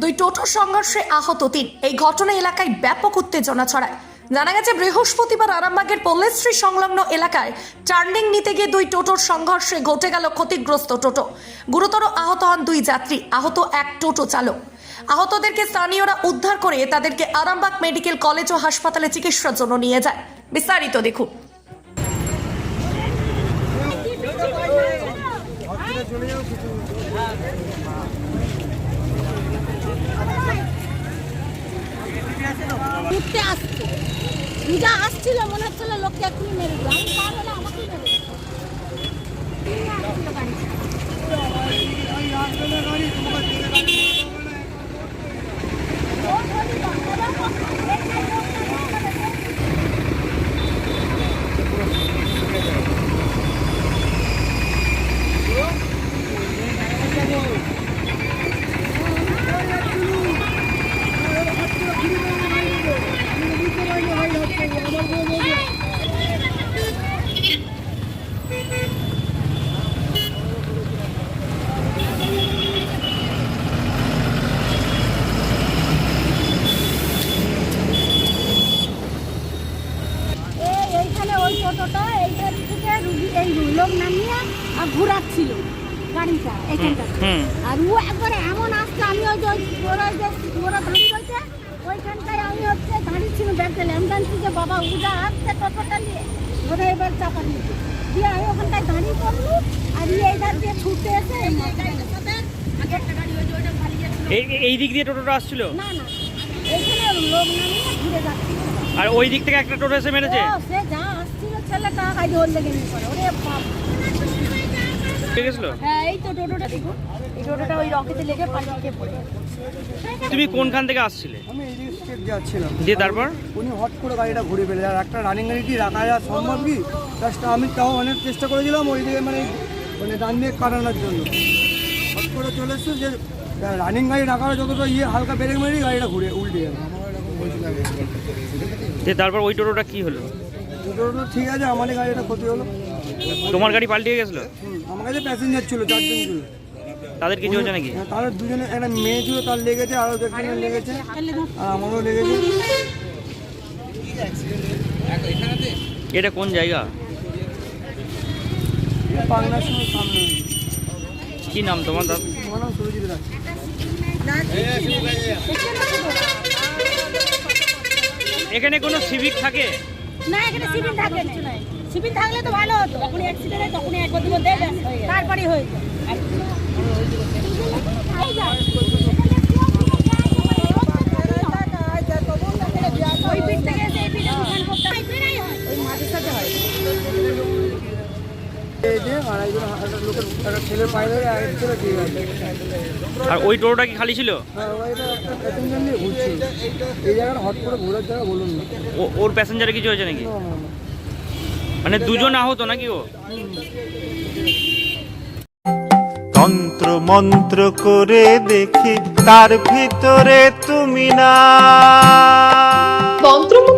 দুই টোটো সংঘর্ষে আহত তিন। এই ঘটনা এলাকায় ব্যাপক উত্তেজনা ছড়ায়। জানা গেছে, বৃহস্পতিবার আরামবাগের পল্লেশ্রী সংলগ্ন এলাকায় টার্নিং নিতে গিয়ে দুই টোটোর সংঘর্ষে ঘটে গেল ক্ষতিগ্রস্ত টোটো। গুরুতর আহত হন দুই যাত্রী, আহত এক টোটো চালক। আহতদেরকে স্থানীয়রা উদ্ধার করে তাদেরকে আরামবাগ মেডিকেল কলেজ ও হাসপাতালে চিকিৎসার জন্য নিয়ে যায়। বিস্তারিত দেখুন। ঘুরতে আসছে পূজা আসছিল মনে হচ্ছিল লোককে এখনই মেরে দিল আমি পার হলে আমাকেই মেরে দিল। এই এইখানে ওই টোটোটা এইটার থেকে রুগী এই লোক নামিয়ে আর ঘুরাচ্ছিল গাড়িটা এখানটা। আর ও একবারে এমন আসছে আমি ওই যে ওরা যে ওরা দাঁড়িয়ে রয়েছে ওইখানটায় আমি হচ্ছে দাঁড়িয়ে ছিল ব্যাগটা ল্যাম্বান্সি যে বাবা উজা আসছে টোটোটা নিয়ে ওরা এবার চাপা নিয়েছে দিয়ে আমি ওখানটায় দাঁড়িয়ে পড়ল আর এইধার দিয়ে ছুটে এসে এই আগে গাড়ি দিক দিয়ে টোটোটা আসছিল? না না এইখানে লোক নামিয়ে ঘুরে যাচ্ছিল আর ওই দিক থেকে একটা টোটো এসে মেরেছে? সে যা আসছিল ছেলেটা কাজে ওর লেগে নিয়ে পড়ে। ওরে গেছিল হ্যাঁ এই তো টোটোটা দেখুন। এই টোটোটা ওই রকেটে লেগে পালিয়ে পড়ে। তুমি কোনখান থেকে আসছিলে? আমি এই যাচ্ছিলাম দিয়ে তারপর? উনি হট করে গাড়িটা ঘুরে পেলে আর একটা রানিং গাড়ি কি রাখা যাওয়া সম্ভব কি? জাস্ট আমি তাও অনেক চেষ্টা করেছিলাম ওই দিকে মানে মানে ডান দিকে কাটানোর জন্য। হট করে চলে এসছে যে রানিং গাড়ি রাখার যতটা ইয়ে হালকা ব্রেক মেরে গাড়িটা ঘুরে উল্টে যাবে দিয়ে তারপর ওই টোটোটা কি হলো? তো ঠিক আছে আমারই গাড়িটা ক্ষতি হলো। তোমার গাড়ি পাল্টিয়ে গেছিল? আমার কাছে প্যাসেঞ্জার ছিল চারজন ছিল। তাদের কিছু হয়েছে নাকি? হ্যাঁ, তার দুজনে একটা মেয়ে ছিল তার লেগেছে আরও একজনের লেগেছে আর আমারও লেগেছে। এটা কোন জায়গা? বাংলার সামনে। কি নাম তোমার দাদা? আমার নাম সুরজিৎ রায়। এখানে কোনো সিভিক থাকে? না এখানে সিভিল থাকে নাই। সিভিল থাকলে তো ভালো হতো। যখনই অ্যাক্সিডেন্ট হয় তখনই একবার দুবার দেয় তারপরেই হয়ে যায় করে ঘোরার জায়গা বলুন না। ও- ওর প্যাসেঞ্জারে কিছু হয়েছে নাকি। মানে দুজন আহত নাকি ও? তন্ত্র মন্ত্র করে দেখি তার ভিতরে তুমি না। তন্ত্রমন্ত্রে